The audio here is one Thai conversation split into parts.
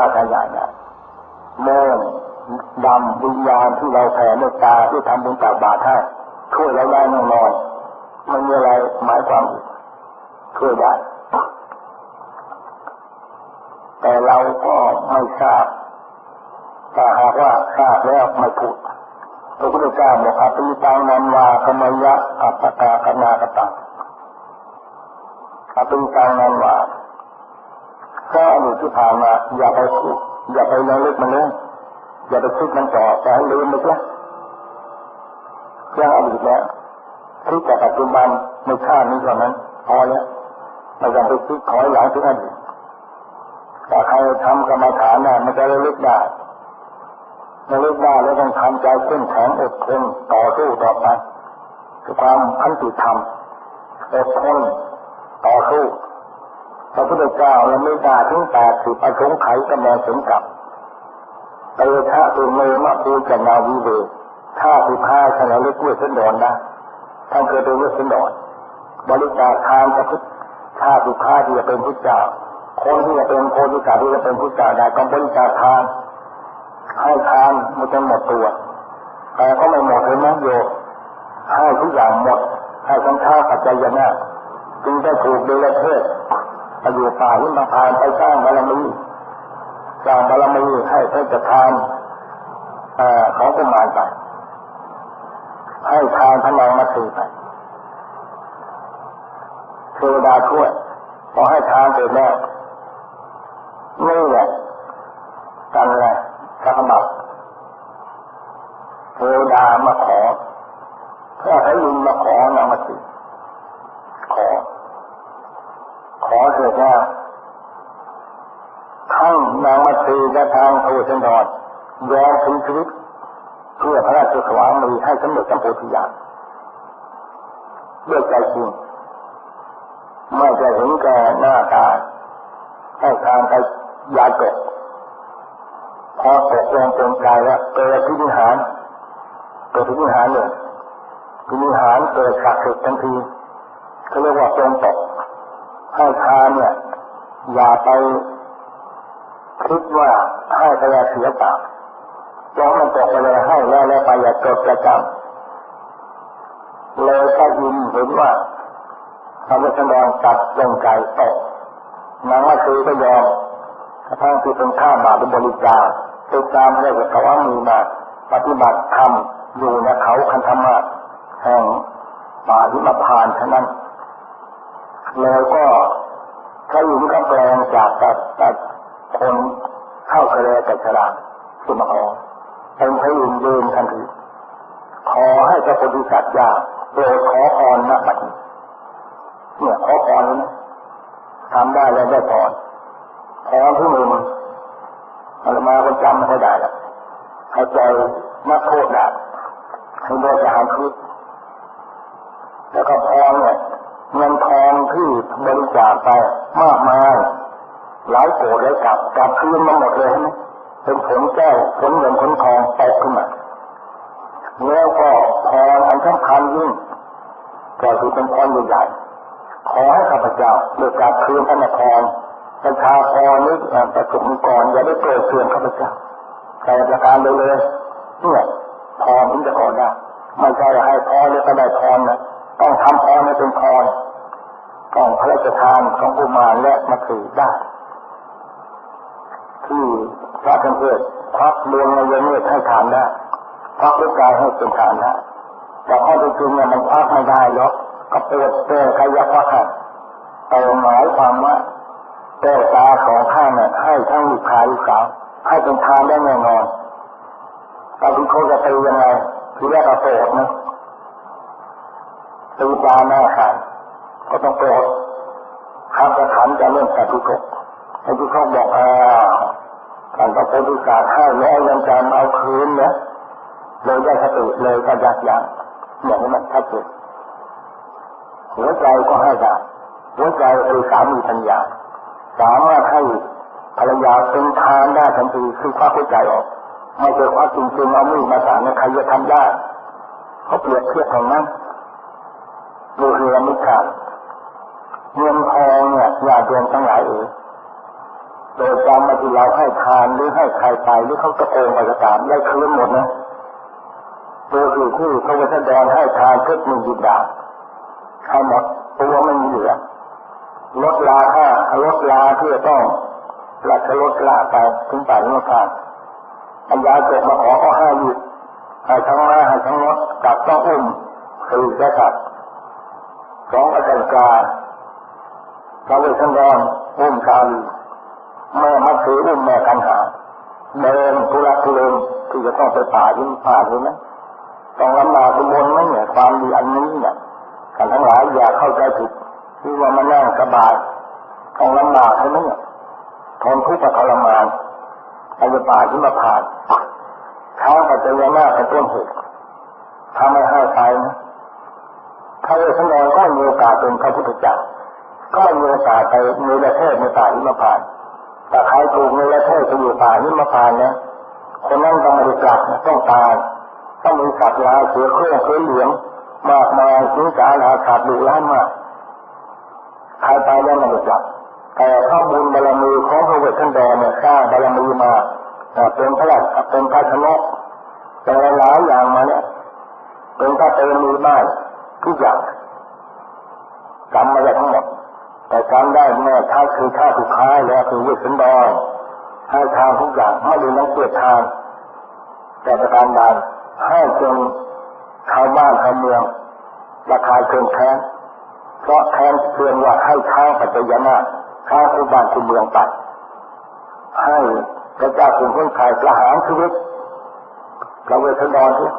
าขยายได้โมงดำวิญญาณที่เราแผ่เมตตาที่ทำบุญตักบาตรให้ช่วยเราได้แน่นอนมันมีอะไรหมายความช่วยได้แต่เราก็ไม่ทราบถ้าหากว่าทราบแล้วไม่พูดพระพุทธเจ้าบอกอภิตังนันวากมยะอัปตากนากตังอภิตังนันวา ก็อดีตที่ผ่านมาอย่าไปพูดอย่าไประลึกมันเลยอย่าไปคิดมันต่อแต่ให้ลืมไปเสียเรื่องอดีตแล้วคิดแต่ปัจจุบันในชาตินี้เท่านั้นพอแล้วไม่ต้องไปคิดขอหลังถึงอดีตถ้าใครทำกรรมฐานน่ะมันจะระลึกได้ระลึกได้แล้วต้องทำใจเข้มแข็งอดทนต่อสู้ต่อไปคือความขันติธรรมอดทนต่อสู้ พระพุทธเจ้าเราไม่ได้ถึงแปดสิบอสงไขยกำลังถึงกับเตชะตุเมมะปูจันาวิเวถ้าสิพ้าชนะเล็กเวสันดอนได้ท่านเคยเป็นเวสันดอนบริจาคทานกับพุทธชาติสุ้าที่จะเป็นพุทธเจ้าคนที่จะเป็นโพธิสัตว์ที่จะเป็นพุทธเจ้าได้ต้องบริจาคทานให้ทานมันจะหมดตัว แต่ก็ไม่หมดเลยนะโยให้ทุกอย่างหมดให้ทั้งข้าวปัจจัยนะจึงได้ถูกเดลเทศ ไปอยู่ป่าหิมพานไปสร้างบารมีสร้างบารมีให้เทศทานของกุมารไปให้ทานพลังมาตีไปเทวดาช่วยพอให้ทานเสร็จแล้วนี่แหละกันแหละพระบัตเทวดามาขอเพื่อให้ลุงมาขอนางมาสิขอ ข อเถิดนะทั้งนางมาสีและทางโอชันดอนยอมถึงชีวิตเพื่อพระราชสวามีให้สมเด็จพระโพธิญาณด้วยใจจริงไม่จะเห็นแก่หน้าตาให้ทางไปยาจบพอตกลงเป็นใจแล้วเกิดพินิหารเกิดพินิหารเลยพินิหารเกิดศักดิ์สิทธิ์ทันทีเขาเรียกว่าตรงตก ให้ทานเนี่ยอย่าไปคิดว่าให้ไปเสียเปล่าจองมันตกไปเลยให้แล้วแล้วไปอย่าจดจะจำเลยก็ยินเห็นว่าพระพุทธดอนตัดลงใจตกนางว่าคือก็ยอมกระทั้งที่เป็นข้ามาเป็นบริจาคติดตามเรื่องเขาว่ามีมาปฏิบัติธรรมอยู่ในเขาคันธรรมะแห่งป่าหิมพานเท่านั้นแล้วก็ หญิงก็แปลงจากตัดตัดคนเข้ากระเลกับฉลาดสุมาขอเป็นพระอินเดินทันทีขอให้พระโพธิสัตว์ยาโปรดขอพรนะบัดเนี่ยขอพรนะทำได้แล้วได้พรพรที่หนึ่งมันมาคนจำไม่ได้ละให้ใจนักโทษได้ให้โดนทหารคุกแล้วก็พรเนี่ยเงินทองที่ บริจาคไปมากมายหลายโกรธหลายกลับกลับคืนมาหมดเลยใช่ไหมเป็นผลแก้วผลเงินผลทองตกขึ้นมาแล้วก็พรอันสำคัญยิ่งก็คือเป็นพรใหญ่ขอให้ข้าพเจ้าเลือการคืนพระนครประชาพรนี้ประสงค์ก่อนอย่าได้เกิดเสื่อมข้าพเจ้าแต่ประการเลยเลยเนี่ยพรถึงจะขอได้ไม่ใช่ให้พรแล้วก็ได้พรนะต้องทำพรให้เป็นพร ต้องพระราชทานของกุมารและมาถือได้ ที่พระธรรมเทศพักเมืองในเยเนตให้ทานได้พักรูปกายให้เป็นทานได้แต่ข้อจริงเนี่ยมันพักไม่ได้หรอกก็เปิดเจอขยับว่าแต่หมายความว่าแก้วตาสองข้าเนี่ยให้ทั้งลูกชายลูกสาวให้เป็นทานได้แน่นอนตอนที่เขาจะตียังไงทีแรกก็โกรธนะตีปลาหน้าขาด ก็ต้องโกรธข้าจะขันจะเล่นแต่ทุกข์ไอ้ที่เขาบอกอ่าการประโพธิศาสตร์ให้แล้วยังจะเอาคืนเนี่ยเลยได้สติเลยก็ยักยั้งอย่างนี้มันชัดเจนหัวใจก็ให้ได้หัวใจคือสามีปัญญาสามารถให้ภรรยาเป็นทานได้ทันทีคือควักหัวใจออกไม่ใช่ควักจริงๆเอามือมาสานใครจะทำได้เขาเปรียบเทียบองนั้นดูเรือมิจฉา เงินทองเนี่ยอย่าดวงทั้งหลายเอ๋ยโดยการมาที่เราให้ทานหรือให้ใครไปหรือเขาจะโกงไปก็ตามได้คืนหมดนะตัวอื่นที่พระวทธแดงให้ทานเพื่อมียิดาให้หมดตัวไม่มีเหลือลดลาค่าลดลาที่จะต้องราชลดลาไปถึงป่านนี้ทานอัญญาเกิดมาขอก็ห้าหยุดให้ทั้งมาให้ทั้งรถกลับต้องอุ้มสี่กษัตริย์สองอาจารย์กา พระเวสสันดรอุ้มกาลีแม่มัดสีอุ้มแม่กันหาเดินทุรักทุเลงที่จะต้องไปป่าที่ป่าเห็นไหมต้องลำบากทุบนไหมเนี่ยความดีอันนี้เนี่ยกันทั้งหลายอย่าเข้าใจผิดที่ว่ามานั่งสบายต้องลำบากใช่ไหมเนี่ยทนทุกข์ทรมานไปป่าที่มาผ่านช้างปัจจัยนาเป็นต้นเหตุทำให้ห้ไปนะพระเวสสันดรก็มีโอกาสเป็นพระพุทธเจ้า ก็ไม่มีโอกาสไปในประเทศในป่าที่มาผ่านแต่ใครถูกในประเทศไปอยู่ป่าที่มาผ่านนะคนนั้นต้องมาดูกลับต้องตายต้องมีสัตว์ลายเสือเครื่องเครื่อเหลืองมากมายสิงสาราขาดดุร้ายมากใครไปแล้วมาดูกลับแต่ข้อบุญบารมีของพระเวสสันดรเนี่ยสร้างบารมีมาเป็นพระราชเป็นพระชนะแต่หลายอย่างมาเนี่ยเป็นพระเตมีบ้านทุกอย่างจำมาได้ทั้งหมด แต่จำได้แม่ท่าคือท่าสุดท้ายแล้วคือวิสันดรให้ทานทุกอย่างไม่ดูนักเกียรติทานแต่ประการใดให้จนชาวบ้านชาวเมืองราคาเกินแท้เพราะแทนเพียงว่าให้ข้างปัจจยนาข้างคูบ้านคูเมืองไปให้พระเจ้าคุณคนไทยประหารชีวิตเราเวทนอนที่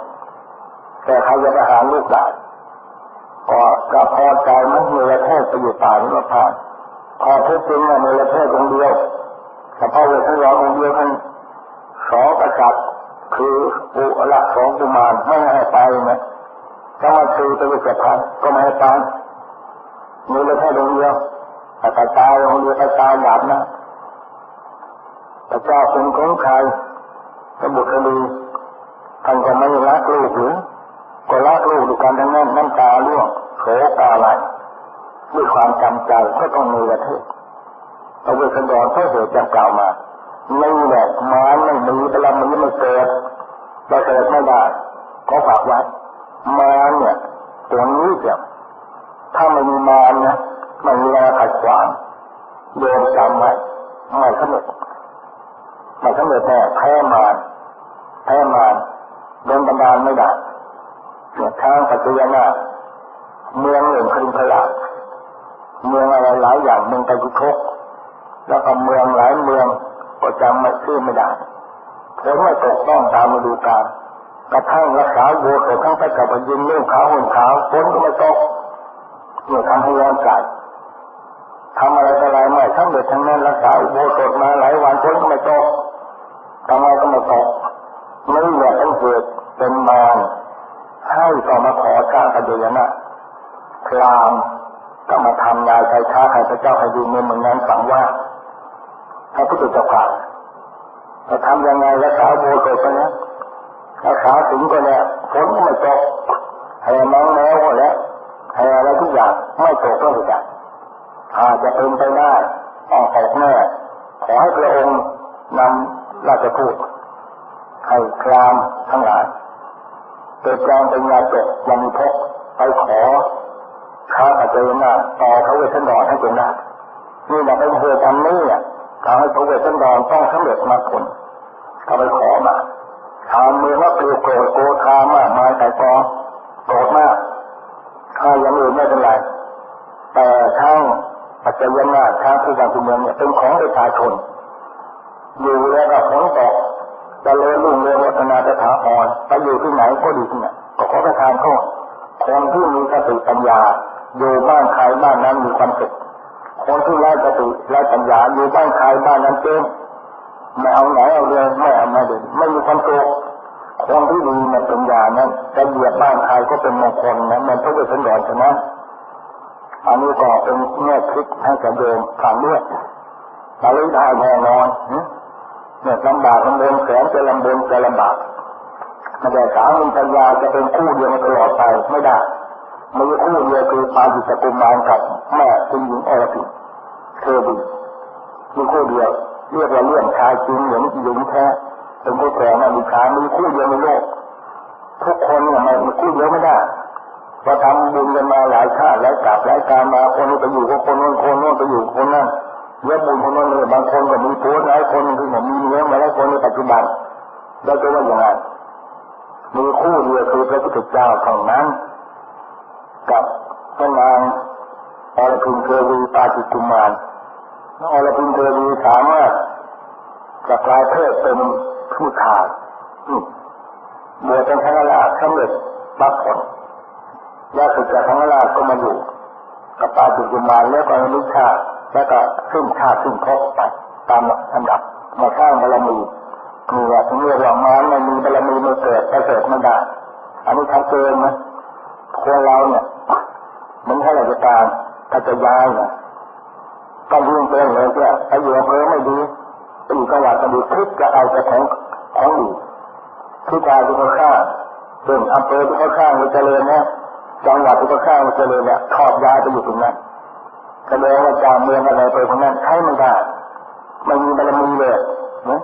แต่ใครจะประหารลูกได้ ก็จะพอใจมันมีประเทศไปอยู่ป่านิพพานพอทุกจริงในประเทศองเดียวแต่พอเวทนอนองเดียวมันสองกษัตริย์คืออุละสองกุมารไม่ให้ไปนะถ้ามาคือไปเจ็ดพันก็ไม่ให้ไปมีประเทศองเดียวแต่ตายองเดียวตายหยาบนะพระเจ้าเป็นของใครพระบุตรดีท่านก็ไม่รักลูกหรือ ก็รักลูกด้วยกันทั้งนั้นน้ำตาล่วงโศกอะไรด้วยความจำใจก็ต้องมีประเทศพระเวสสันดรพระเหตุจำกล่าวมานี่แหละมาไม่มีบารมีไม่เกิดเราเกิดไม่ได้ก็ฝากไว้มาเนี่ยตัวนี้เดียถ้าไม่มีมารนะไม่มีอะไรขัดขวางโดนจำไว้ไม่สำเร็จไม่สำเร็จแน่แพ้มาแพ้มาโดนบันดาลไม่ได้ ทางปัจจุบันาเมืองหนึ่งคริพลาเมืองอะไรหลายอย่างเมืองตะกุทกแล้วก็เมืองหลายเมืองก็จำไม่ชื่อไม่ได้ผลไม่ตกต้องตามฤดูกาลกระทั่งรักษาโบสถ์ทั้งไปกับยินเรื่องขาวหุ่นขาวฝนก็ไม่ตกเนี่ยทำให้ร้อนใจทำอะไรอะไรไม่ทั้งเด็ดทั้งนั้นรักษาโบสถ์มาหลายวันฝนก็ไม่ตกทำไมก็ไม่ตกไม่อยากให้เกิดเป็นมาร ให้ต่อมาขอสร้างพระเดชนะพรามก็มาทำนายใครช้าใครพระเจ้าให้ดูเมืองนั้นฝังว่าพระพุทธเจ้าผ่านจะทำยังไงรักษาโบสถ์ก็นะรักษาถึงก็แล้วฝนก็ไม่ตกแห่น้องแมวก็แล้วแห่อะไรทุกอย่างไม่ตกก็ไม่ได้อาจจะเป็นไปได้ต้องตกแน่ขอให้พระองค์นำราชทูตให้ครามทั้งหลาย เกิดการเป็นยาเจ็บยังมีพกไปขอข้าพเจ้าหน้าต่อพระเวทสันดรให้จงได้นี่แหละเป็นเหตุอันนี้เนี่ยทำให้พระเวทสันดรต้องสำเร็จมาผลเขาไปขอมาทางมือว่าเปลี่ยโกรธโกธามากมายแต่ฟองโกรธมากถ้ายังอื่นไม่เป็นไรแต่ทั้งปัจจัยนาทั้งผู้การผู้เมืองเนี่ยเป็นของประชาชนอยู่แล้วก็ฝนตก จะเลื่อนลุ่งเรืองวัฒนาจะถาอ่อนไปอยู่ที่ไหนก็ดีที่ไหนก็ขอประทานโทษคนที่มีสติปัญญา อยู่บ้านใครบ้านนั้นมีความสุขคนที่ไร้สติไร้ปัญญาอยู่บ้านใครบ้านนั้นเจ๊งไม่เอาไหนเอาเรื่องไม่เอาไมาดูไม่มีความสุขคนที่มีในปัญญานั้นจะเหยียบบ้านใครก็เป็นมงคลนะมันต้องเป็นสัญญาณฉะนั้นอันนี้ก็เป็นแง่คิดให้กับโยมฟังด้วยตาลิทายแน่นอน เนี่ยลำบากลำบนแสนจะลำบนจะลำบากไม่ได้สามีปัญญาจะเป็นคู่เดียวตลอดไปไม่ได้มีคู่เดียวคือปาจิตกุมารกับแม่คุณหญิงอรพิเธอดีมีคู่เดียวเรียกว่าเรื่องชายจริงเหมือนหญิงแท้เป็นผู้แก่มาดิชามีคู่เดียวในโลกทุกคนเนี่ยมันคู่เดียวไม่ได้ว่าทำบุญกันมาหลายชาติหลายกลับหลายการมาคนนี้ไปอยู่กับคนนู้นคนนู้นไปอยู่คนนั้น เยอะบุญคนนั้นเลยบางคนก็มีผัวหลายคนคือผมมีเนื้อมาหลายคนในปัจจุบันได้จะว่าอย่างไรมีคู่เดียวคือพระพุทธเจ้าเท่านั้น กับพระนางอรพินเทวีปาจิกุมารอรพินเทวีสามารถจะกลายเพศเป็นผู้ชายบวชเป็นพระราชสำเร็จมรรคผลแล้วสุดจากพระราชก็มาอยู่กับปาจิกุมารแล้วก็นิชา แล้วก็ขึ้นชาติขึ้นภพไปตามลำดับมาสร้างบารมีมีว่าถึงเรียกว่ามันไม่มีบารมีไม่เกิดประเสริฐไม่ได้อันนี้ชัดเจนนะคนเราเนี่ยมันข้ราชการถ้าจะย้ายนะต้องยิ่งเป็นเลยว่าไอ้อยู่อำเภอไม่ดีไปอยู่จังหวัดก็ดีคิดจะเอาแต่ของของดีคิดจะเอาที่เขาข้างเช่นอำเภอที่เขาข้างมันเจริญนะจังหวัดที่เขาข้างมันเจริญเนี่ยทอดย้ายไปอยู่ตรงนั้น แสดงว่าจาเมืองอะไรไปตรงนั้นใช้ไม่ได้ไม่มีบารมีเลยนะ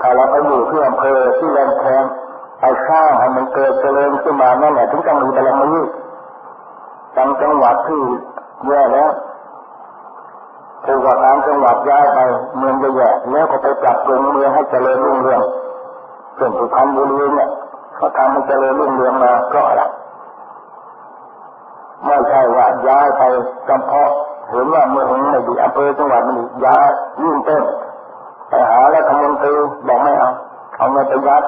ถ้าเราไปอยู่ที่อำเภอที่แรงแทงไปสร้างให้มันเกิดเจริญขึ้นมานั่นแหละถึงจะมีบารมีจังจังหวัดที่แย่แล้วผู้ว่าการจังหวัดย้ายไปเมืองจะแย่แล้วก็ไปปรับปรุงเมืองให้เจริญรุ่งเรืองส่วนสุพรรณบุรีเนี่ยเขาทำให้เจริญรุ่งเรืองมาก็อะไรไม่ใช่ว่าย้ายไปเฉพาะ เห็นว่าเมืองไม่ดีอำเภอจังหวัดมันย้ายยิ่งเต้นไปหาแล้วทมนตรีบอกไม่เอาเอาเงินไปยัด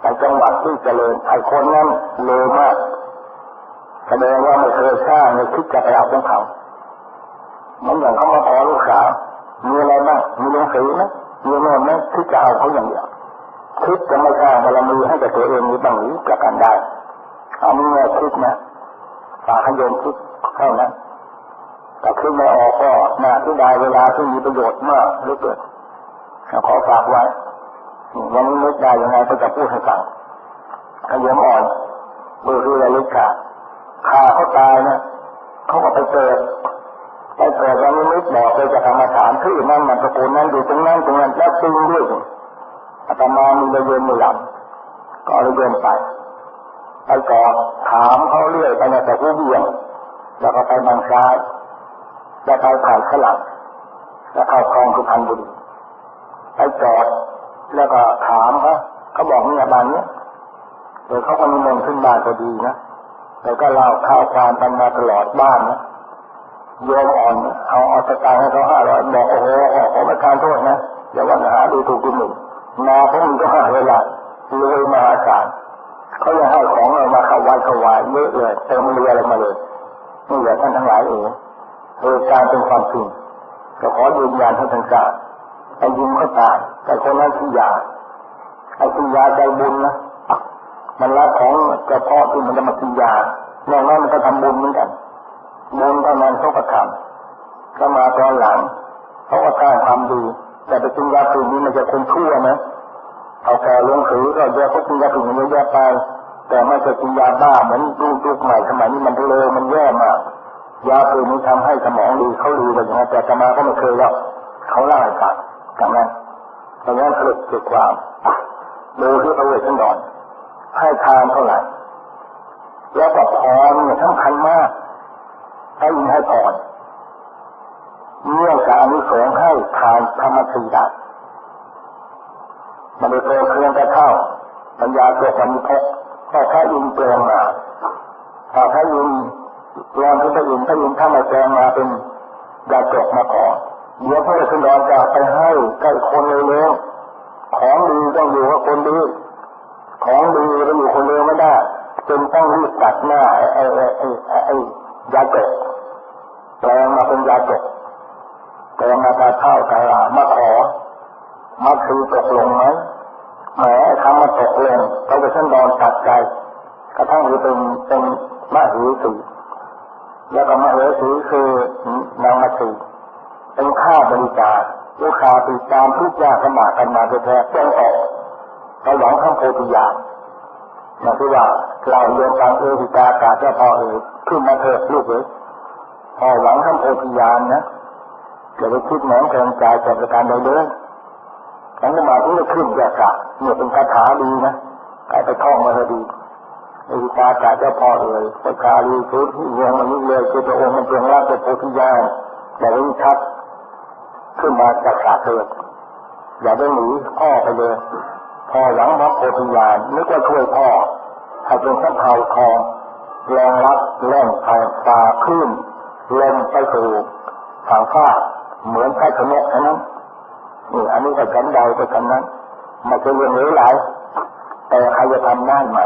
ไปจังหวัดที่เจริญไอ้คนนั้นเลวมากแสดงว่าไม่เคยสร้างในคิดจะไปเอาของเขาเหมือนอย่างเขามาขอลูกสาวมีอะไรบ้างมีหนังสือไหมมีโน่นไหมคิดจะเอาเขาอย่างเดียวคิดจะไม่สร้างบารมีให้กับตัวเองมีบ้างหรือประกันได้อันนี้เนี่ยคิดนะฝากให้โยมคิดเท่านั้น แต่คิดไม่ออกก็น่าที่ได้เวลาที่มีประโยชน์มากเหลือเกินขอฝากไว้วันนี้นึกได้ยังไงก็จะพูดให้ฟังขยมอ่อนเบอร์คือระลึกขาขาเขาตายนะเขาก็ไปเกิดไปเกิดวันนี้นึกบอกเลยจะทำมาถามที่นั่นมันตะโกนนั้นอยู่ตรงนั้นตรงนั้นแล้วจริงด้วยอาตมามีระเบิดไม่หลับก็เลยเดินไปไปก่อถามเขาเรื่อยไปในแต่ผู้เบี่ยงแล้วก็ไปบางซ้าย แล้วไปผ่านขลังแล้วเข้าคลองสุพรรณบุรีไปจอดแล้วก็ถามเขาเขาบอกเนี่ยบานเนี้ยเดี๋ยวเขาก็มีเงินขึ้นบ้านก็ดีนะแต่ก็เล่าข้าวความกันมาตลอดบ้านนะโยมอ่อนเอาเอาสตางค์ให้เขาห้าร้อยบอกโอ้โหขอประทานโทษนะอย่าว่าหาดูถูกคุณหนึ่งนาพวกมึงก็หาเวลารวยมหาศาลเขาจะให้ของเรามาเข้าวัดเข้าวายเยอะเลยเติมเรืออะไรมาเลยนี่แหละท่านทั้งหลายเอง เหตุการเป็นความจริงก็ขอยืนยันให้ท่านทราบไอ้ยิงเขาตาย แต่คนนั้นที่ยาไอ้ที่ยาใจบุญนะมันรับของเพาะที่มันจะมากินยาแน่นอนมันก็ทำบุญเหมือนกัน บุญเท่านั้นเขาก็ทำก็มาตอนหลังเขาก็สร้างความดี แต่ไปกินยาตื่นนี้มันจะคนชั่วนะเอาแก่ลงถือก็เยอะเขากินยาตื่นเยอะไป แต่ไม่จะกินยาบ้าเหมือนดูจุกใหม่สมัยนี้มันเลวมันแย่มาก ยาตื่นนี้ทำให้สมองดีเขาดีแบบนี้แต่จะมาก็ไม่เคยแล้วเขาเล่าให้ฟังจากนั้นดังนั้นสรุปจุดความดูที่พระเวทสันดรให้ทานเท่าไหร่ แล้วก็พรเนี่ยสำคัญมากให้ยินให้พรเมื่อการนิสงให้ทานธรรมสีดามันเลยเปเครื่องกระเท่าปัญญาเกิดความมีพกก็แค่ยินเปลืองมาถ้าแค่ยิน ลองที่พระอินทร์พระอินทร์ถ้ามาแจงมาเป็นยาจกมาก่อนเดี๋ยวพระเวสสันดรจะไปให้ใกล้คนเร็วๆของดีต้องอยู่กับคนดีของดีไปอยู่คนเดียวไม่ได้จึงต้องรีบตัดหน้าไอ้ไอ้ไอ้ไอ้ยาจกแปลงมาเป็นยาจกแปลงมาตาเข้าตาลามาขอมาคือตกลงไหมแหมคำมาตกลงพระเวสสันดรตัดใจกระทั่งเป็นเป็นมหาสี แล้วก็มหาสีคือนางมาสีเป็นข้าบริการลูกค้าติดตามทุกอย่างขนาดกันมาแท้ๆต้งออกเราหวังข้างโพธิญาณนะที่ว่าเราโยมฟังเอวิกากาเจ้าพ่อเอ๋ขึ้นมาเถิดลูกเอ๋พอหวังข้างโพธิญาณนะอย่าไปคิดแหนงแทงใจจากประการใดเลยหลังสมาธิก็ขึ้นจากะเนี่ยเป็นคาถาดีนะไปท่องมาก็ดี วิชาจาเจ้าพ่อเลยประชาลีชุดที่เมืองมันนี่เลยคือพระองค์มันเพียงรับเป็นโพธิญาณแต่วิ่งชัดขึ้นมาจากสาเกิดอย่าได้หนีพ่อไปเลยพ่อหลังรับโพธิญาณนึกว่าช่วยพ่อให้เป็นสัมภาทองแรงรับแรงไฟฟ้าขึ้นลมไปสู่ทางฟ้าเหมือนใช้ขนกนั้นนี่อันนี้ก็ฉันใดก็ฉันนั้นม่ใช่เรื่องเลวไหลแต่ใครจะทำได้ไหม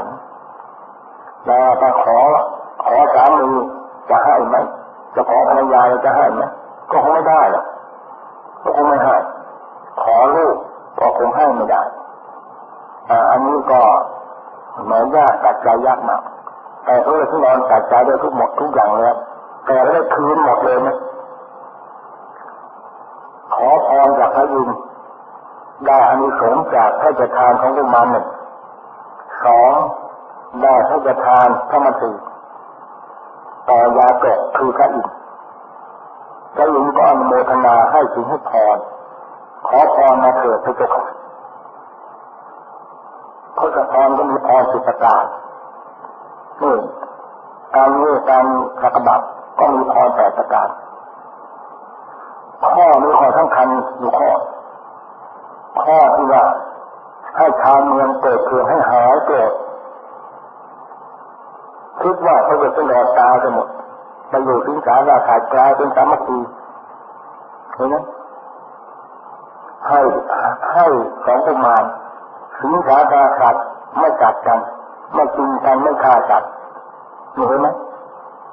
แต่ถ้าขอ ขอสามีจะให้ไหมจะขอภรรยาจะให้ไหมก็คงไม่ได้หรอกก็คงไม่ให้ขอลูกก็คงให้ไม่ได้อันนี้ก็เหมือนยากตัดใจยากมากแต่เพื่อที่นอนตัดใจได้ทุกหมดทุกอย่างแล้วแต่ได้คืนหมดเลยนะขอพรจากพระยินได้อานิสงส์จากพระเจะทานของกุมารหนึ่งสอง ได้พระจะทานพระมัสีต่อยาเกะคือพระอินทร์พระอินทร์ก็อนุโมทนาให้ถึงให้พรขอพรมาเถิดพระเจ้าค่ะพระพรก็มีพรสิบประการนี่การนี้การสักบัตก็มีพรแปดประการข้อนี้ข้อสำคัญอยู่ข้อ ข้อที่ว่าให้ชาวเมืองเกิดเพื่อให้หายเกิด คิดว่าเขาจะเป็นรอดตายกันหมดไปอยู่สิงสาราขาดกลายเป็นสามัคคีเห็นไหมให้ให้สองกุมารสิงสาราขาดไม่กัดกัน ไม่กินกันไม่ฆ่าสัตว์เห็นไหม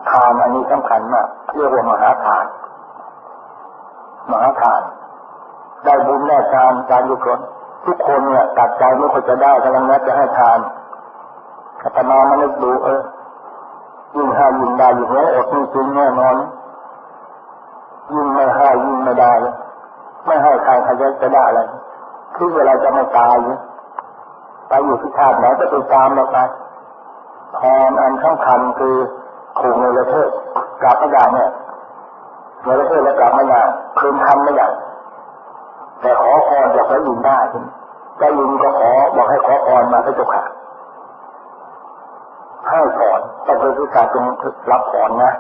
ทานอันนี้สำคัญมากเรียกว่ามหาทานมหาทาน ได้บุญแน่ทานการยุคนทุกคนเนี่ยตัดใจไม่ควรจะได้กำลังนัดจะให้ทานอาตมามานึกดูเออ ยิ่งให้ยิ่งได้อยิ่งแล้วอดนี่จริงแน่นอนยิ่งไม่ให้ยิ่งไม่ได้ไม่ให้ใครใครจะได้อะไรคือเวลาจะไม่ตายไปอยู่ที่ชาติไหนก็ไปตามเราไปพรอันสำคัญคือขู่ในประเทศกลับไม่ได้เนี่ยในประเทศแล้วกลับไม่ได้คืนทำไม่ได้แต่ขอพรอยากให้ยินได้ได้ยินก็ขอบอกให้ขอพรมาให้เจ้าค่ะ ให้พรต้องเป็นผู้การจงรับพรนนะ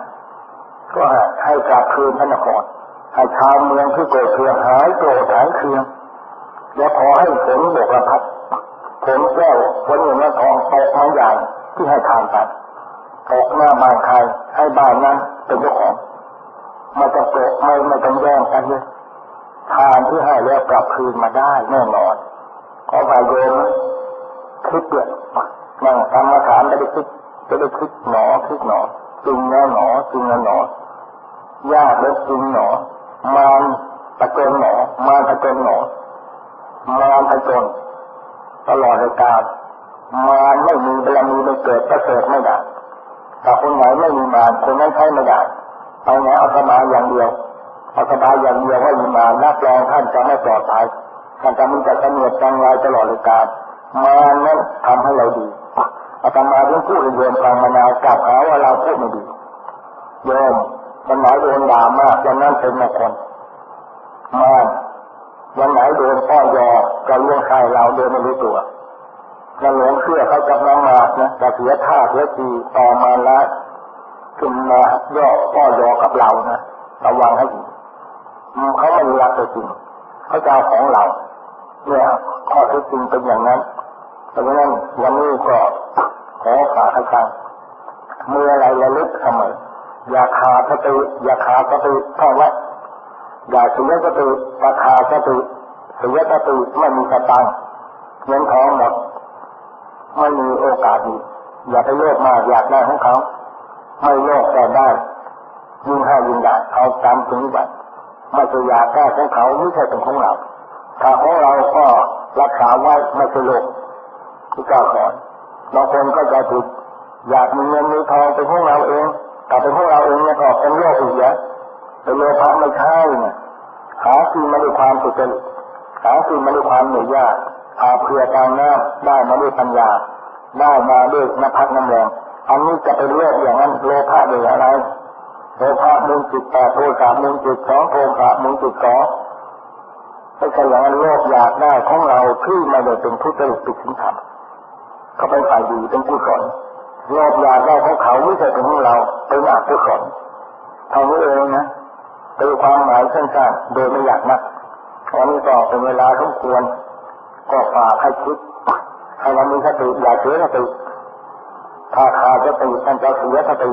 ก็ให้กลับคืนพระนครให้ชาวเมืองที่โกรธเคืองหายโกรธหายเคืองแล้วขอให้ฝนบกระพัดฝนแก้วฝนเงินทองตกมาอย่างที่ให้ทานไปตกหน้าบ้านใครให้บ้านนั้นเป็นเจ้าของมาจะโกะไม่ไม่ต้องแย่งกันเลยทานที่ให้แล้วกลับคืนมาได้แน่นอนขอพายโยมคิดด้วยนั่งทำมาถามได้คิด จะได้คิดหนอคิดหนอจริงแน่หนอจริงแน่หนอยากแล้วจริงหนอมานตะเกนหนอมานตะเกนหนอมานตะเกนตลอดเลยการมารไม่มีบารมีไม่เกิดประเสริฐไม่ได้แต่คนไหนไม่มีมารคนนั้นใช้ไม่ได้เอาไงเอาสบายอย่างเดียวเอาสบายอย่างเดียวว่ามีมารนับรองท่านจะไม่ปลอดภัยท่านจะมีแต่เสนียดจังไรตลอดเลยการมานั้นทำให้เราดี อาตมาเรื่องพูดโยมฟังมานานกล่าวหาว่าเราพูดไม่ดีโยมวันไหนโดนด่ามากวันนั้นเป็นมงคลมาวันไหนโดนพ่อยอจะเลี้ยงใครเราโดยไม่รู้ตัวจะหลงเชื่อเขาจะนำมานะจะเสียท่าเสียทีต่อมาแล้วขึ้นมาย่อพ่อยอกับเรานะระวังให้ดีเขาไม่รักตัวจริงเขาจะเอาของเราเนี่ยข้อที่จริงเป็นอย่างนั้น ดังนั้นวันนี้ก็ขอฝากให้ฟังเมื่อไรระลึกเสมออย่าขาดสติอย่าขาดสติท่องไว้อย่าเสียสติอย่าขาดสติเสียสติไม่มีสตังเงินทองหมดไม่มีโอกาสดีอย่าไปโลภมากอยากได้ของเขา ไม่โลภแต่ได้ยิ่งให้ยิ่งได้เอาตามถึงบัตรไม่จะอยากได้ของเขาไม่ใช่เป็นของเราถ้าของเราก็รักษาไว้ไม่ใช่โลภ ที่ก้าวสอนบางคนก็จะถูกอยากมีเงินมีทองเป็นของเราเองแต่เป็นของเราเองเนี่ยก็เป็นโลภอีกเยอะเป็นโลภะไม่ใช่เนี่ยหาสิ่งมาด้วยความสุจริตหาสิ่งมาด้วยความเหนื่อยยากอาเพื่อการน้ำได้มาด้วยปัญญาได้มาด้วยนภัสน้ำแรงอันนี้จะเป็นโลภอย่างนั้นโลภะด้วยอะไรโลภะมุงจิตแปดโทสะมุงจิตสองโทสะมุงจิตสองไม่ใช่อย่างนั้นโลภอยากได้ของเราที่ไม่ได้เป็นทุจริตปิดสินธรรม เขาเป็นฝ่ายดีเป็นกุศลโลภอยากได้ของเขาไม่ใช่เป็นของเราเป็นอกุศลเท่านี้เองนะเป็นความหมายสั้นๆโดยไม่อยากนักอันนี้ก็เป็นเวลาสมควร ก็ฝากให้คิดให้เรามีสติอย่าเสียสติถ้าขาดสติท่านจะเสียสติ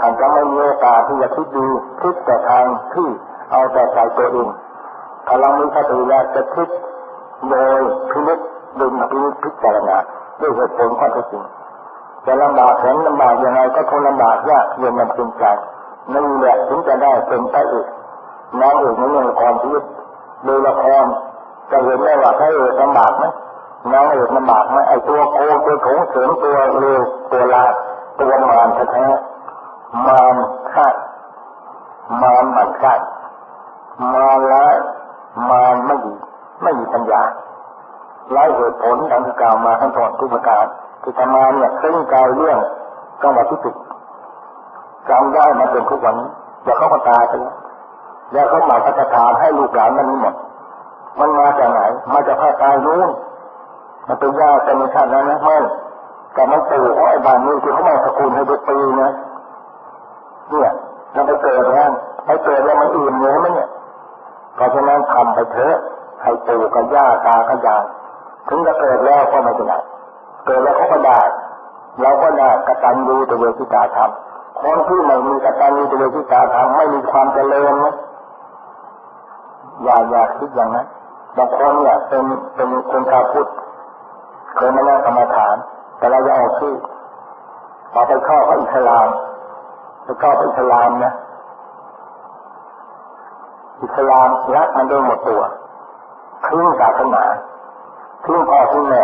ท่านจะไม่มีโอกาสที่จะคิดดีคิดแต่ทางที่เอาแต่ใจตัวเองถ้าเรามีสติแล้วจะคิดโดยพินิจ ดึงพินิจพิจารณาด้วยเหตุผลข้อเท็จจริงจะลำบากแสนลำบากยังไงก็คงลำบากยากเย็นมันเป็นใจนั่นแหละถึงจะได้เป็นพระเอกน้องเอกในเรื่องความชีวิตดูละครจะเห็นได้ว่าพระเอกลำบากไหมน้องเอกลำบากไหมไอตัวโคตัวโถงเสริมตัวเร็วตัวลาตัวมารแท้มารฆ่ามารหมันฆ่ามาแล้วมารไม่ดีไม่มีปัญญา ไร้เหตุผลดังที่กล่าวมาทั้งหมดทุกประการที่ทำมาเนี่ยซึ่งกายเรื่องจังหวัดที่ติดจำได้มาจนทุกวันนี้เดี๋ยวเขาก็ตายไปแล้วแล้วเขาหมายจะถาให้ลูกหลานมันนี้หมด มันมาจากไหน มาจากภาคใต้นู้นมันเป็นญาติกันในชาตินั้นนะไม่แต่มันปู่ไอ้บ้านนี้ที่เขามาสกุลให้ทุกปีนะเนี่ยเราไปเกิดแล้วไปเกิดแล้วมันอื่นเลยไหมเนี่ยเพราะฉะนั้นทำไปเถอะให้ปู่กับย่าตากับยาย ถึงจะเกิดแล้วก็ไม่เป็นไรเกิดแล้วเขาก็ได้เราก็ได้กตัญญูตเวทิตาธรรมคนที่ไม่มีกตัญญูตเวทิตาธรรมไม่มีความเจริญนะอย่าอย่าคิดอย่างนั้นบางคนเนี่ยเป็นเป็นคนชาวพุทธเคยมานั่งกรรมฐาน แต่เราจะเอาชื่อพอไปเข้าอิสลามไปเข้าอิสลามนะอิสลามรักมันด้วยหมดตัวทิ้งศาสนา ทิ้งพ่อทิ้งแม่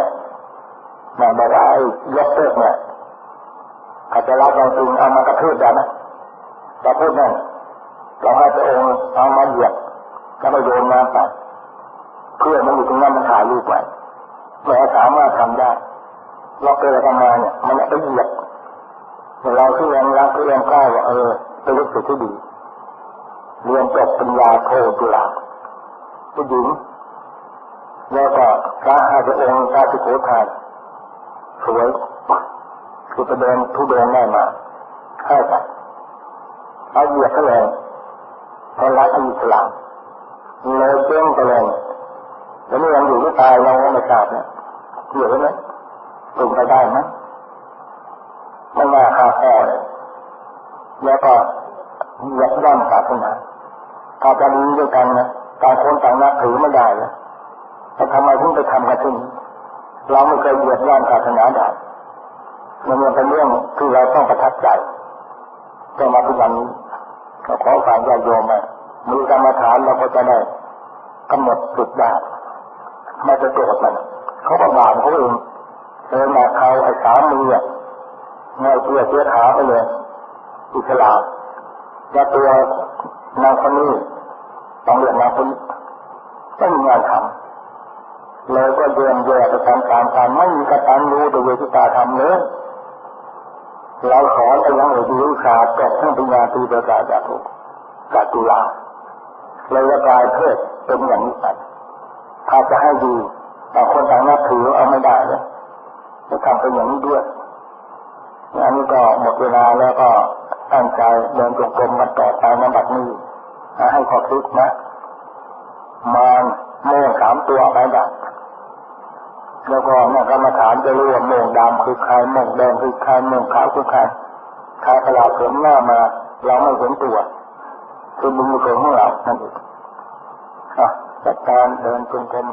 แม่บอกว่าไอ้ยกเลิกเนี่ยอาจจะรักเราจริงเอามากระทืบได้ไหมกระทืบนั่นเราให้พระองค์เอามาเหยียบแล้วไปโยนน้ำไปเพื่อมันอยู่ตรงนั้นมันถ่ายรูปไว้แม่สามารถทำได้เราเกิดกันมาเนี่ยมันไปเหยียบเราที่ยังรักที่ยังกล้าว่าเออเป็นลูกศิษย์ที่ดีเรียนจบปัญญาโทจุฬาผู้หญิงแล้วก็ พระอาจจะองค์พระสุโขทัยสวยคือประเดินทุเดินได้มาให้ไปเอาเหยียบเขาเลยพอรักอิสลามเลยเจ้งไปเลยแล้วนี่ยังอยู่ที่ตายเราไม่ทราบเนี่ยเหยียบไหมลงไปได้ไหมไม่น่าคาแค่เลยแล้วก็เหยียบย่ำศาสนาถ้าจะมีด้วยกันนะต่างคนต่างนับถือไม่ได้เลย แต่ทำไมถึงไปทำกันที่นี้เราไม่เคยเหยียดย่ำศาสนาได้มันเป็นเรื่องที่เราต้องประทับใจต้องมาทุกวันนี้ก็ขอฝากญาติโยมมามีกรรมฐานเราก็จะได้กำหนดจุดได้ไม่จะโกรธมันเขาก็บาปเขาเองเดินมาเขาไอ้สามีอะเงยเกียเสียขาไปเลยอิสลามแล้วตัวนางคนนี้ต้องเรียกนางคนนี้ไม่มีงานทำ เลยก็เดินแย่ไปตามตามการไม่มีกระตันรู้ตัวเวทิตาทำเลยเราขอไปยังเอกวิชาจบทั้งปัญญาตีประกาศจากทุกจากตุลาเลยกลายเพศเป็นอย่างนี้ไปถ้าจะให้ดีต่างคนต่างนับถือเอาไม่ได้เลยจะทำเป็นอย่างนี้ด้วยอันนี้ก็หมดเวลาแล้วก็ตั้งใจเดินจงกรมกันต่อไปนบัดนี้ให้ขอคิดนะมารโม่สามตัวไปดับ แล้วก็นักกรรมฐานจะรู้ว่าโมงดำคือใครโมงแดงคือใครโมงขาวคือใครใครขลาดเสริมหน้ามาเราไม่เห็นตัวคือมือของเรานั่นเองอะจัดการเดินจงกรม